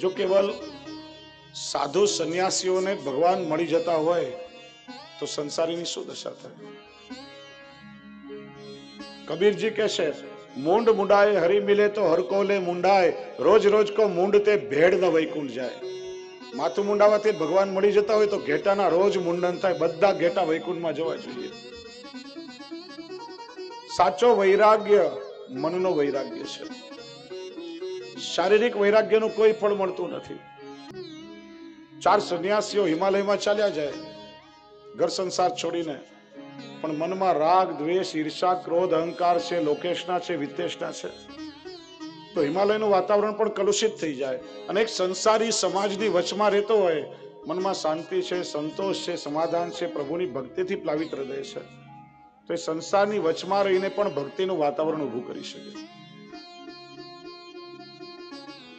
જો કેવલ સાધુ સંન્યાસીઓને ભગવાન મળી જતા હોય, તો સંસારીની શું દશા થાય? કબીરજી કે છે, મૂંડ મુંડાય, હરી મિલે તો હરકો લે મુંડાય, રોજ રોજ કો મૂંડ તે ભેડ ન વૈકુંઠ જાય. માથું મુંડાવાથી ભગવાન મળી જતા હોય તો ઘેટાના રોજ મુંડન થાય, બધા ઘેટા વૈકુંઠમાં જવા જોઈએ. સાચો વૈરાગ્ય મનનો વૈરાગ્ય છે. શારીરિક વૈરાગ્યનું કોઈ ફળ મળતું નથી. ચાર સંન્યાસીઓ હિમાલયમાં ચાલ્યા જાય. ઘર સંસાર છોડીને. પણ મનમાં રાગ, દ્વેષ, ઈર્ષા, ક્રોધ, અહંકાર છે, લોકેશના છે, વિતેશના છે. તો હિમાલયનું વાતાવરણ પણ કલુષિત થઈ જાય. અને એક સંસારી સમાજની વચમાં રહેતો હોય, મનમાં શાંતિ છે, સંતોષ છે, સમાધાન છે, પ્રભુની ભક્તિથી પ્લાવિત હૃદય છે. તો એ સંસારની વચમાં રહીને પણ ભક્તિનું વાતાવરણ ઊભું કરી શકે.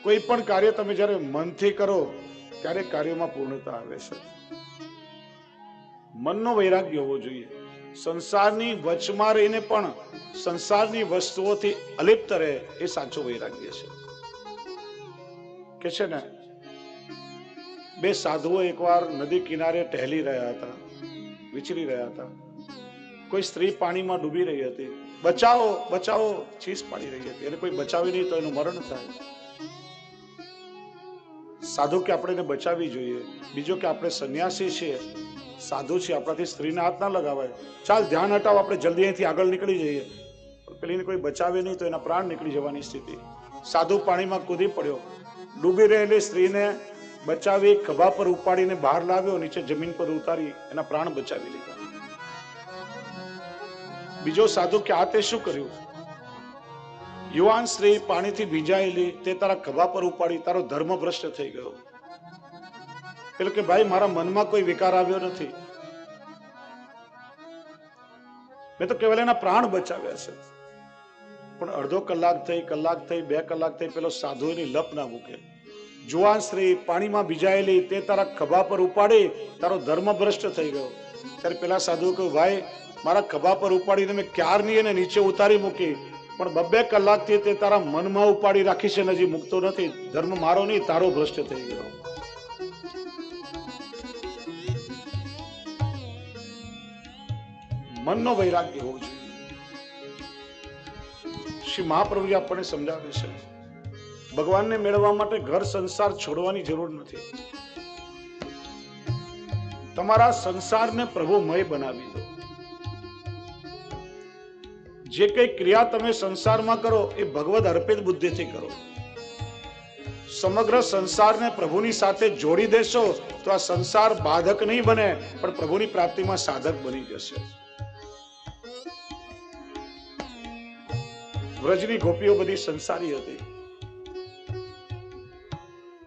કોઈ પણ કાર્ય તમે જ્યારે મનથી કરો, ત્યારે કાર્યમાં પૂર્ણતા આવે છે. મનનો વૈરાગ્ય હોવો જોઈએ. સંસારની વચમાં રહીને પણ સંસારની વસ્તુઓથી અલિપ્ત રહે એ સાચો વૈરાગ્ય છે. કે છે ને, બે સાધુઓ એકવાર નદી કિનારે ટહેલી રહ્યા હતા, વિચરી રહ્યા હતા. કોઈ સ્ત્રી પાણીમાં ડૂબી રહી હતી. બચાવો બચાવો ચીસ પાડી રહી હતી. એને કોઈ બચાવી નહીં તો એનું મરણ થાય. સાધુ કે આપણે એને બચાવવી જોઈએ, બીજો કે આપણે સંન્યાસી છીએ. સાધુ છે આપણાથી સ્ત્રીને હાથ ના લગાવાય. ચાલ ધ્યાન હટાવો, આપણે જલ્દી અહીંથી આગળ નીકળી જઈએ. પેલીને કોઈ બચાવે નહીં તો એના પ્રાણ નીકળી જવાની સ્થિતિ. સાધુ પાણીમાં કૂદી પડ્યો. ડૂબી રહેલી સ્ત્રીને બચાવી, ખભા પર ઉપાડીને બહાર લાવ્યો, નીચે જમીન પર ઉતારી, એના પ્રાણ બચાવી લીધા. બીજો સાધુ કે આ તે શું કર્યું? યુવાન સ્ત્રી પાણીથી ભીજાયેલી, તે તારા ખભા પર ઉપાડી, તારો ધર્મ ભ્રષ્ટ થઈ ગયો. એટલે કે ભાઈ, મારા મનમાં કોઈ વિકાર આવ્યો નથી. મેં તો કેવલ એના પ્રાણ બચાવ્યા છે. પણ અડધો કલાક થઈ કલાક થઈ, બે કલાક થઈ, પેલો સાધુ એની લપ ના મૂકે. જુવાન સ્ત્રી પાણીમાં ભીજાયેલી, તે તારા ખભા પર ઉપાડી, તારો ધર્મ ભ્રષ્ટ થઈ ગયો. ત્યારે પેલા સાધુ કહ્યું, ભાઈ, મારા ખભા પર ઉપાડીને મેં ક્યારની એને નીચે ઉતારી મૂકી? પણ બબ્બે કલાકથી તે તારા મનમાં ઉપાડી રાખી છે હજી મૂકતો નથી. ધર્મ મારો નહીં, તારો ભ્રષ્ટ થઈ ગયો. મનનો વૈરાગ્ય હોવો જોઈએ. શ્રી મહાપ્રભુજી આપણને સમજાવે છે. ભગવાનને મેળવવા માટે ઘર સંસાર છોડવાની જરૂર નથી. તમારા સંસારને પ્રભુમય બનાવી દો. જે કઈ ક્રિયા તમે સંસારમાં કરો, એ ભગવદ અર્પિત બુદ્ધિથી કરો. સમગ્ર સંસારને પ્રભુની સાથે જોડી દેશો, તો આ સંસાર બાધક નહીં બને, પણ પ્રભુની પ્રાપ્તિમાં સાધક બની જશે. વ્રજની ગોપીઓ બધી સંસારી હતી.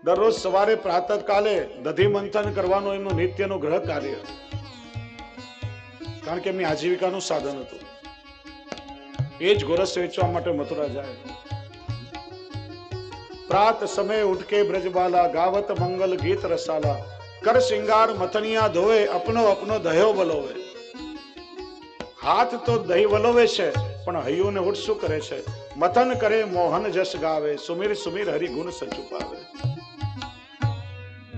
દરરોજ સવારે પ્રાતઃ કાલે દધી મંથન કરવાનું એમનું નિત્યનું ગ્રહ કાર્ય કારણ કે એમની આજીવિકાનું સાધન હતું. એ જ ગોરસ વેચવા માટે મથુરા જાય. પ્રાત સમય ઉઠકે બ્રજબાલા, ગાવત મંગલ ગીત રસાલા, કર શિંગાર મથનિયા ધોવે, અપનો અપનો દહ્યો વલોવે. હાથ તો દહીં વલોવે છે, પણ હૈયુને ઉઠ શું કરે છે. મથન કરે મોહન જસ ગાવે, સુમીર સુમીર હરિ ગુણ સચુપાવે.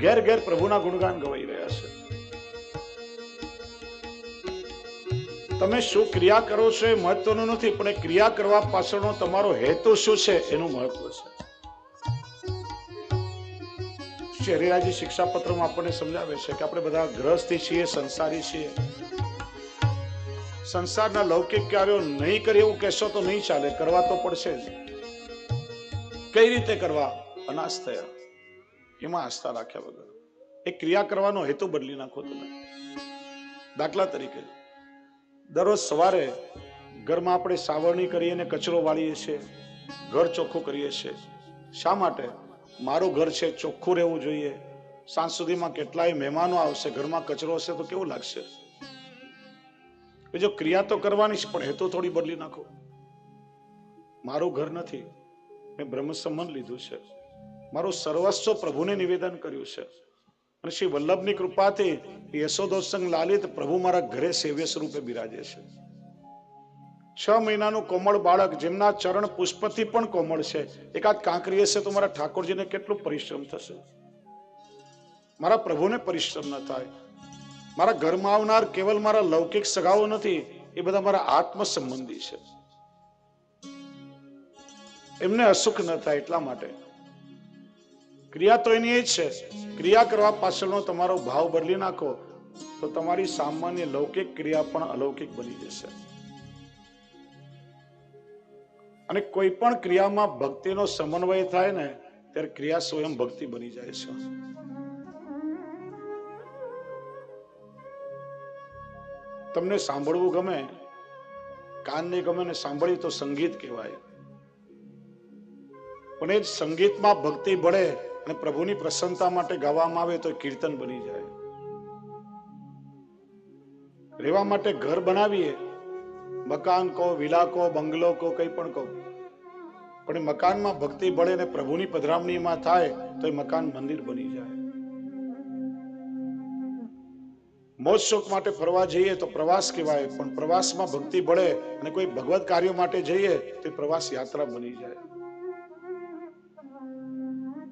ઘેર ઘેર પ્રભુના ગુણગાન ગવાઈ રહ્યા છે. તમે શું ક્રિયા કરો છો એ મહત્વનું નથી, પણ એ ક્રિયા કરવા પાછળનો તમારો હેતુ શું છે એનું મહત્વ છે. શ્રી હરિરાજી શિક્ષાપત્રમાં આપણને સમજાવે છે કે આપણે બધા ગ્રહસ્થી છીએ, સંસારી છીએ. સંસારના લૌકિક કાર્યો નહીં કરે એવું કહેશો તો નહીં ચાલે, કરવા તો પડશે જ. કઈ રીતે કરવા? અનાશ થયા. એમાં આસ્થા રાખ્યા વગર. એ ક્રિયા કરવાનો હેતુ બદલી નાખો તમે. દાખલા તરીકે. દરરોજ સવારે ઘરમાં આપણે સાવરણી કરીએ અને કચરો વાળીએ છીએ, ઘર ચોખ્ખું કરીએ છીએ. શા માટે? મારું ઘર છે, ચોખ્ખું રહેવું જોઈએ. સાંજ સુધીમાં કેટલાય મહેમાનો આવશે, ઘરમાં કચરો હશે તો કેવું લાગશે? જો ક્રિયા તો કરવાની છે, પણ હેતુ થોડી બદલી નાખો. મારું ઘર નથી, મેં બ્રહ્મ લીધું છે. મારું સર્વસ્વ પ્રભુને નિવેદન કર્યું છે. અને શ્રી વલ્લભની કૃપાથી યશોદોત્સંગ લાલિત પ્રભુ મારા ઘરે સેવ્ય સ્વરૂપે બિરાજે છે. છ મહિનાનું કોમળ બાળક જેમના ચરણ પુષ્પથી પણ કોમળ છે. એકાદ કાંકરી હશે તો મારા ઠાકોરજીને કેટલું પરિશ્રમ થશે? મારા પ્રભુને પરિશ્રમ ન થાય. મારા ઘરમાં આવનાર કેવલ મારા લૌકિક સગાઓ નથી, એ બધા મારા આત્મ સંબંધી છે. એમને અસુખ ન થાય એટલા માટે ક્રિયા તો એની છે. ક્રિયા કરવા પાછળનો તમારો ભાવ બદલી નાખો, તો તમારી સામાન્ય લૌકિક ક્રિયા પણ અલૌકિક બની જશે. અને કોઈ પણ ક્રિયામાં ભક્તિનો સમન્વય થાય ને, ત્યારે ક્રિયા સ્વયં ભક્તિ બની જાય છે. તમને સાંભળવું ગમે, કાનને ગમે ને સાંભળ્યું તો સંગીત કહેવાય. પણ એ જ સંગીતમાં ભક્તિ ભળે અને પ્રભુની પ્રસન્નતા માટે ગાવામાં આવે તો કીર્તન બની જાય. રહેવા માટે ઘર બનાવીએ. મકાન કહો, વિલા કહો, બંગલો કહો, કંઈ પણ કહો. પણ મકાનમાં ભક્તિ ભળે ને પ્રભુની પધરામણીમાં થાય તો એ મકાન મંદિર બની જાય. મોજ શોખ માટે ફરવા જઈએ તો પ્રવાસ કહેવાય, પણ પ્રવાસમાં ભક્તિ ભળે અને કોઈ ભગવત કાર્યો માટે જઈએ તો પ્રવાસ યાત્રા બની જાય.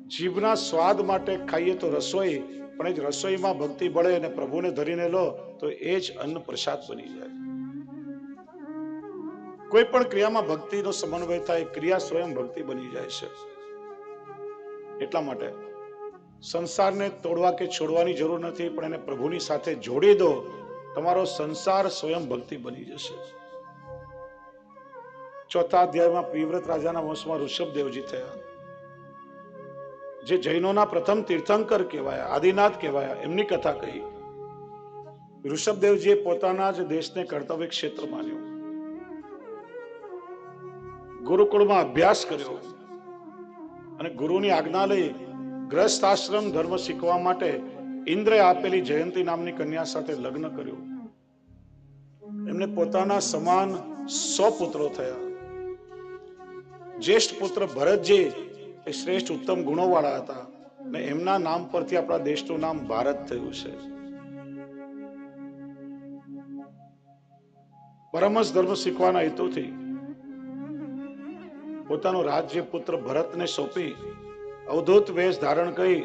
જીભના સ્વાદ માટે ખાઈએ તો રસોઈ, પણ એ જ રસોઈમાં ભક્તિ બળે અને પ્રભુને ધરીને લો, તો એ જ અન્ન પ્રસાદ બની જાય. કોઈ પણ ક્રિયામાં ભક્તિનો સમન્વય થાય ક્રિયા સ્વયં ભક્તિ બની જાય છે. એટલા માટે સંસારને તોડવા કે છોડવાની જરૂર નથી, પણ એને પ્રભુની સાથે જોડી દો, તમારો સંસાર સ્વયં ભક્તિ બની જશે. ચોથા અધ્યાયમાં પ્રિવ્રત રાજાના વંશમાં ઋષભદેવજી થયા. જે જૈનોના પ્રથમ તીર્થંકર કહેવાયા, આદિનાથ કહેવાયા, એમની કથા કહી. ઋષભદેવજીએ પોતાના જ દેશને કર્તવ્ય ક્ષેત્ર માન્યો. ગુરુકુળમાં અભ્યાસ કર્યો અને ગુરુની આજ્ઞા લઈ ગ્રસ્ત આશ્રમ ધર્મ શીખવા માટે ઇન્દ્રે આપેલી જયંતી નામની કન્યા સાથે લગ્ન કર્યું. એમને પોતાના સમાન સો પુત્રો થયા. જ્યેષ્ઠ પુત્ર ભરતજી એ શ્રેષ્ઠ ઉત્તમ ગુણો વાળા હતા ને એમના નામ પરથી આપણા દેશનું નામ ભારત થયું છે. પરમસ ધર્મ શીખવાના હેતુથી પોતાનો રાજ્ય પુત્ર ભરતને સોંપી અવધૂત વેશ ધારણ કરી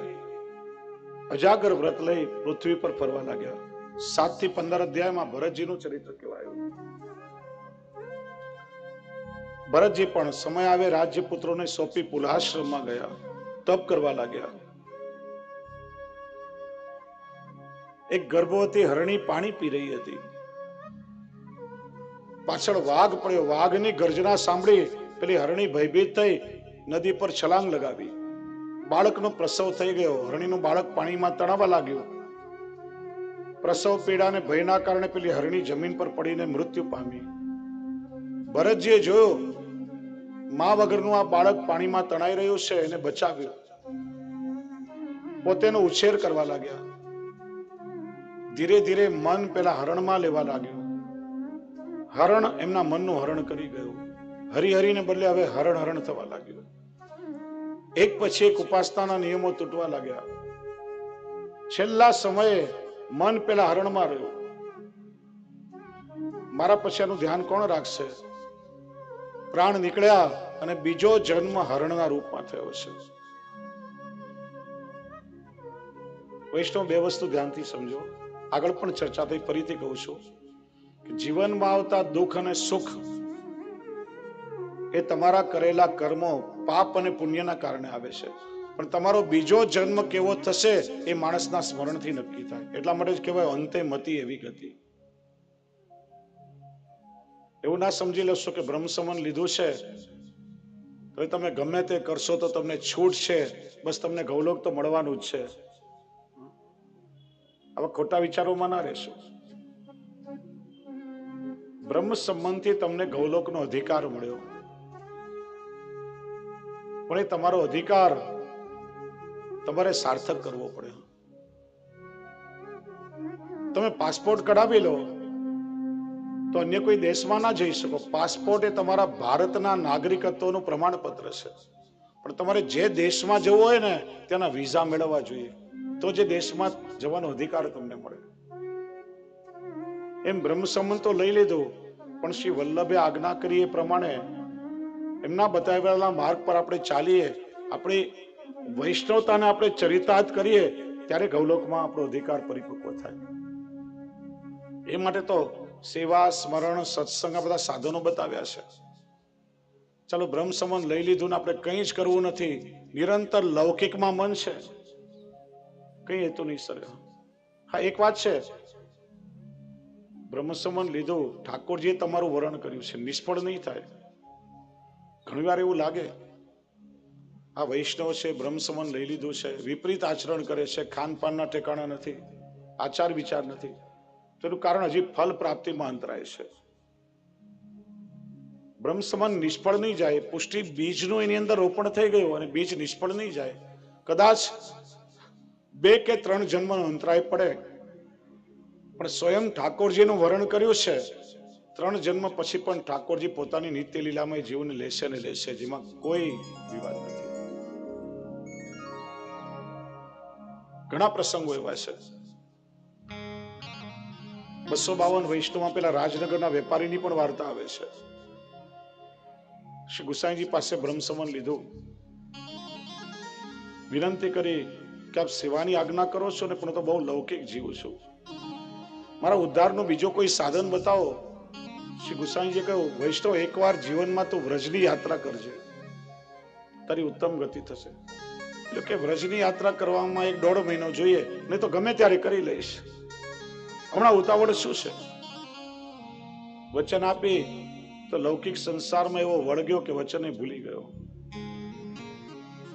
અજાગર વ્રત લઈ પૃથ્વી પર ફરવા લાગ્યા. સાતથી પંદર અધ્યાયમાં ભરતજીનું ચરિત્ર કહેવાયું. ભરતજી પણ સમય આવે રાજ્ય પુત્રોને સોંપી પુલાશ્રમમાં ગયા, તપ કરવા લાગ્યા. એક ગર્ભવતી હરણી પાણી પી રહી હતી. પાછળ વાઘ પડ્યો. વાઘની ગર્જના સાંભળી પેલી હરણી ભયભીત થઈ, નદી પર છલાંગ લગાવી. બાળકનો પ્રસવ થઈ ગયો. હરણીનું બાળક પાણીમાં તણાવા લાગ્યું. પ્રસવ પીડાને ભયના કારણે પેલી હરણી જમીન પર પડીને મૃત્યુ પામી. ભરતજીએ જોયું મા વગરનું આ બાળક પાણીમાં તણાઈ રહ્યું છે, એને બચાવ્યું. પોતેનો ઉછેર કરવા લાગ્યા. ધીરે ધીરે મન પેલા હરણમાં લેવા લાગ્યું. હરણ એમના મનનું હરણ કરી ગયું. હરિહરીને બદલે હવે હરણ હરણ થવા લાગ્યું. એક પછી એક ઉપાસનાના નિયમો તૂટવા લાગ્યા. છેલ્લા સમયે મન પેલા હરણમાં રહ્યું. મારા પછી આનું ધ્યાન કોણ રાખશે? પ્રાણ નીકળ્યા અને બીજો જન્મ હરણના રૂપમાં થયો છે. વૈષ્ણવ, બે વસ્તુ ધ્યાનથી સમજો. આગળ પણ ચર્ચા થઈ, ફરીથી કહું છું કે જીવનમાં આવતા દુઃખ અને સુખ એ તમારા કરેલા કર્મો પાપ અને પુણ્યના કારણે આવે છે. પણ તમારો બીજો જન્મ કેવો થશે એ માણસના સ્મરણથી નક્કી થાય. એટલા માટે જ કહેવાય અંતે મતી એવી ગતિ. એવું ના સમજી લેશો કે બ્રહ્મ સંબંધ લીધું છે. તો તમે ગમે તે કરશો તો તમને છૂટ છે. બસ તમને ગૌલોક તો મળવાનું જ છે. આવા ખોટા વિચારોમાં ના રહેશો. બ્રહ્મ સંબંધથી તમને ગૌલોકનો અધિકાર મળ્યો. પણ એ તમારો અધિકાર તમારે સાર્થક કરવો પડ્યો. તમે પાસપોર્ટ કઢાવી લો. તો અન્ય કોઈ દેશમાં ના જઈ શકો. પાસપોર્ટ એ તમારા ભારતના નાગરિકત્વનું પ્રમાણપત્ર છે. પણ તમારે જે દેશમાં જવું હોય ને, ત્યાંના વિઝા મેળવવા જોઈએ. તો જે દેશમાં જવાનો અધિકાર તમને મળે. એમ બ્રહ્મ તો લઈ લીધું, પણ શ્રી વલ્લભે આજ્ઞા કરી એ પ્રમાણે એમના બતાવેલા માર્ગ પર આપણે ચાલીએ, આપણી વૈષ્ણવતાને આપણે ચરિતાર્થ કરીએ, ત્યારે ગૌલોકમાં આપણો અધિકાર પરિપક્વ થાય. એ માટે તો સેવા, સ્મરણ, સત્સંગ આ બધા સાધનો બતાવ્યા છે. ચાલો બ્રહ્મ સંબંધ લઈ લીધું ને આપણે કંઈ જ કરવું નથી. નિરંતર લૌકિકમાં મન છે. કઈ હેતુ સર. હા, એક વાત છે. બ્રહ્મ સંબંધ લીધું, ઠાકોરજીએ તમારું વરણ કર્યું છે. નિષ્ફળ નહીં થાય. ઘણી વાર એવું લાગે. આ વૈષ્ણવ છે, બ્રહ્મ સંબંધ લઈ લીધું છે. વિપરીત આચરણ કરે છે. ખાનપાનના ઠેકાણા નથી. આચાર વિચાર નથી. તેનું કારણ હજી ફલ પ્રાપ્તિમાં અંતરાય છે. બ્રહ્મ સંબંધ નિષ્ફળ નહીં જાય, પુષ્ટિ બીજનું એની અંદર રોપણ થઈ ગયું અને બીજ નિષ્ફળ નહીં જાય, કદાચ બે કે ત્રણ જન્મનો અંતરાય પડે. પણ સ્વયં ઠાકોરજીનું વર્ણન કર્યું છે. ત્રણ જન્મ પછી પણ ઠાકોરજી પોતાની નિત્ય લીલામય જીવન લેશે ને લેશે, જેમાં કોઈ વિવાદ નથી. ઘણા પ્રસંગો એવા છે. બસો બાવન વૈષ્ણવમાં પેલા રાજનગરના વેપારીની પણ વાર્તા આવે છે. શ્રી ગુસાઈજી પાસે બ્રહ્મસમન લીધું. વિનંતી કરી કે આપ સેવાની આજ્ઞા કરો છો ને પણ તો બહુ લૌકિક જીવ છું. મારા ઉદ્ધારનો બીજો કોઈ સાધન બતાવો? શ્રી ગુસાઈજીએ કહ્યું, વૈષ્ણવ એકવાર જીવનમાં તું વ્રજની યાત્રા કરજે. તારી ઉત્તમ ગતિ થશે. એટલે કે વ્રજની યાત્રા કરવામાં એક દોઢ મહિનો જોઈએ, નહીં તો ગમે ત્યારે કરી લઈશ. હમણાં ઉતાવળ શું છે? વચન આપી તો લૌકિક સંસારમાં એવો વળગ્યો કે વચને ભૂલી ગયો.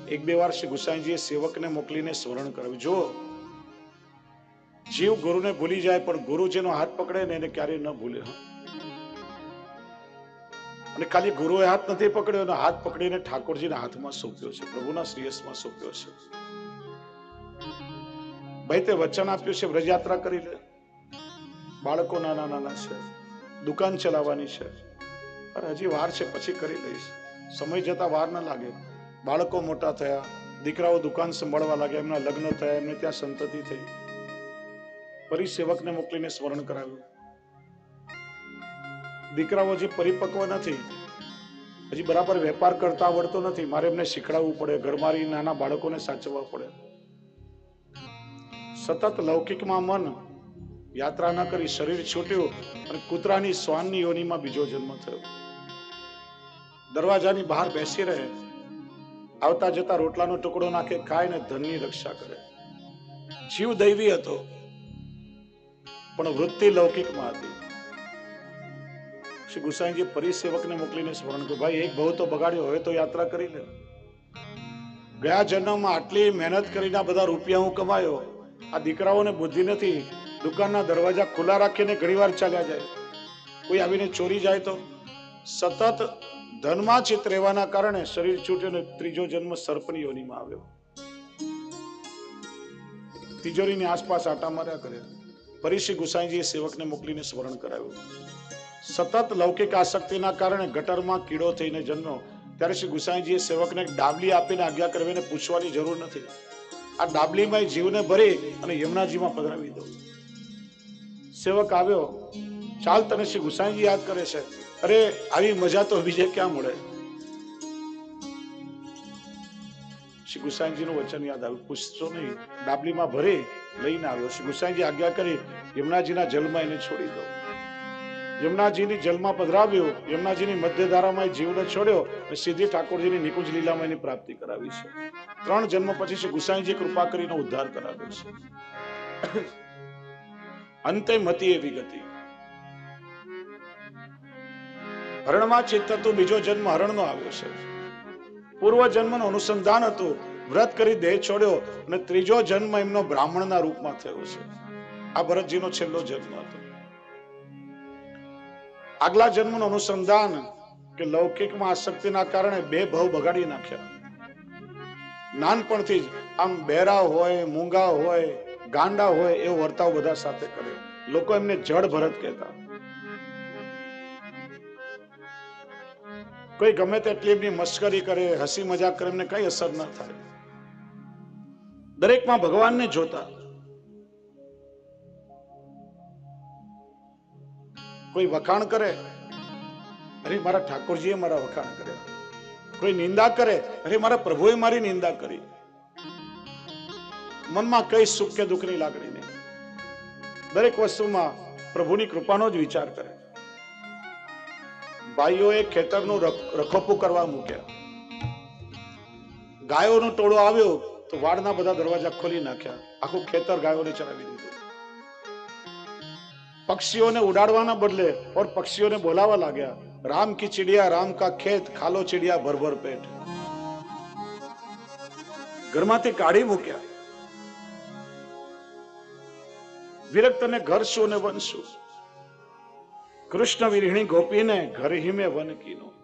એક બે વાર શ્રી ગુસાઈજીએ સેવકને મોકલીને સ્મરણ કરાવ્યું. જો જીવ ગુરુને ભૂલી જાય પણ ગુરુ જેનો હાથ પકડે ને એને ક્યારેય ન ભૂલે અને ખાલી ગુરુએ હાથ નથી પકડ્યો, એનો હાથ પકડીને ઠાકોરજીના હાથમાં સોંપ્યો છે, પ્રભુના શ્રેયસમાં સોંપ્યો છે. ભાઈ, તે વચન આપ્યું છે, વ્રજયાત્રા કરી લે. બાળકો નાના નાના છે. દુકાન ચલાવવાની છે. અરે હજી વાર છે, પછી કરી લઈશ. સમય જતા વાર ન લાગે. બાળકો મોટા થયા, દીકરાઓ દુકાન સંભાળવા લાગ્યા, એમના લગ્ન થયા, એમને ત્યાં સંતતિ થઈ. ફરી સેવકને મોકલીને સ્મરણ કરાવ્યું. દીકરાઓ હજી પરિપક્વ નથી. હજી બરાબર વેપાર કરતા આવડતો નથી. મારે એમને શીખડાવવું પડે. ઘરમાં નાના બાળકોને સાચવવા પડે. સતત લૌકિકમાં મન યાત્રા ન કરી, શરીર છૂટ્યું અને કૂતરાની શ્વાનની યોનિમાં બીજો જન્મ થયો. દરવાજાની બહાર બેસી રહે, આવતા જતા રોટલાનો ટુકડો નાખે, ખાય ને ધનની રક્ષા કરે. જીવ દૈવી હતો, પણ વૃત્તિ લૌકિકમાં હતી. શ્રી ગુસાઈજી પરિસેવકને મોકલીને સ્મરણ કર્યું ભાઈ, એક બહુ તો બગાડ્યો, હવે તો યાત્રા કરી લે. ગયા જન્મમાં આટલી મહેનત કરીને આ બધા રૂપિયા હું કમાયો. આ દીકરાઓને બુદ્ધિ નથી દુકાનના દરવાજા ખુલ્લા રાખીને ઘણીવાર ચાલ્યા જાય. કોઈ આવીને ચોરી જાય તો? સતત ધનમાં ચિત રહેવાના કારણે શરીર છૂટ્યું ને ત્રીજો જન્મ સર્પની યોનિમાં આવ્યો. તિજોરીની આસપાસ આટા માર્યા કરે. પરિશ્રી ગુસાઈજીએ સેવકને મોકલીને સ્મરણ કરાવ્યું. સતત લૌકિક આસક્તિના કારણે ગટરમાં કીડો થઈને જન્મ્યો. ત્યારે શ્રી ગુસાઈજીએ સેવકને ડાબલી આપીને આજ્ઞા કરવીને પૂછવાની જરૂર નથી. આ ડાબલીમાં જીવને ભરી અને યમુનાજીમાં પધરાવી દો સેવક આવ્યો. ચાલ તને શ્રી ગુસાઈજી યાદ કરે છે. અરે, આવી મજા તો બીજે ક્યાં મળે? શ્રી ગુસાઈજીનું વચન યાદ આવ્યું. પૂછતો નહીં. ડાબલીમાં ભરી લઈને આવ્યો. શ્રી ગુસાઈજી આજ્ઞા કરી, યમુનાજીના જલમાં એને છોડી દો. યમુનાજીની જલમાં પધરાવ્યો. યમુનાજીની મધ્યધારામાં જીવને છોડ્યો અને સીધી ઠાકોરજીની નિકુંજ લીલામાં એની પ્રાપ્તિ કરાવી છે. ત્રણ જન્મ પછી શ્રી ગુસાઈજી કૃપા કરીને ઉદ્ધાર કરાવ્યો છે. અંતે મતી એવી ગતિ. હરણમાં ચિત્ત હતું બીજો જન્મ હરણનો આવ્યો છે. પૂર્વ જન્મનું અનુસંધાન હતું. વ્રત કરી દેહ છોડ્યો અને ત્રીજો જન્મ એમનો બ્રાહ્મણના રૂપમાં થયો છે. આ ભરતજીનો છેલ્લો જન્મ હતો. આગલા જન્મનું અનુસંધાન કે લૌકિકમાં આસક્તિના કારણે બે ભાવ બગાડી નાખ્યા. નાનપણથી જ આમ બેરા હોય, મૂંગા હોય ગાંડા હોય એવો વર્તાવ બધા સાથે કર્યો લોકો એમને જડ ભરત કહેતા. કોઈ ગમે તેટલી એમની મશ્કરી કરે, હસી મજાક કરે, એમને કઈ અસર ન થાય. દરેકમાં ભગવાનને જોતા. કોઈ વખાણ કરે, અરે મારા ઠાકોરજીએ મારા વખાણ કર્યા. કોઈ નિંદા કરે, અરે મારા પ્રભુએ મારી નિંદા કરી. મનમાં કઈ સુખ કે દુઃખની લાગણી નહીં. દરેક વસ્તુમાં પ્રભુની કૃપાનો જ વિચાર કરે. ભાઈઓએ ખેતરનું રખોપું કરવા મૂક્યા. ગાયોનો ટોળો આવ્યો તો વાડના બધા દરવાજા ખોલી નાખ્યા. આખું ખેતર ગાયોને ચરાવી દીધું. પક્ષીઓને ઉડાડવાના બદલે ઓર પક્ષીઓને બોલાવા લાગ્યા. રામ કી ચિડિયા, રામ કા ખેત, ખાલો ચિડિયા ભર ભર પેટ. ઘરમાંથી કાઢી મૂક્યા. વિરક્ત ને ઘર શું ને વન શું કૃષ્ણ વિરહિણી ગોપીને ઘર હિમે વન કીનો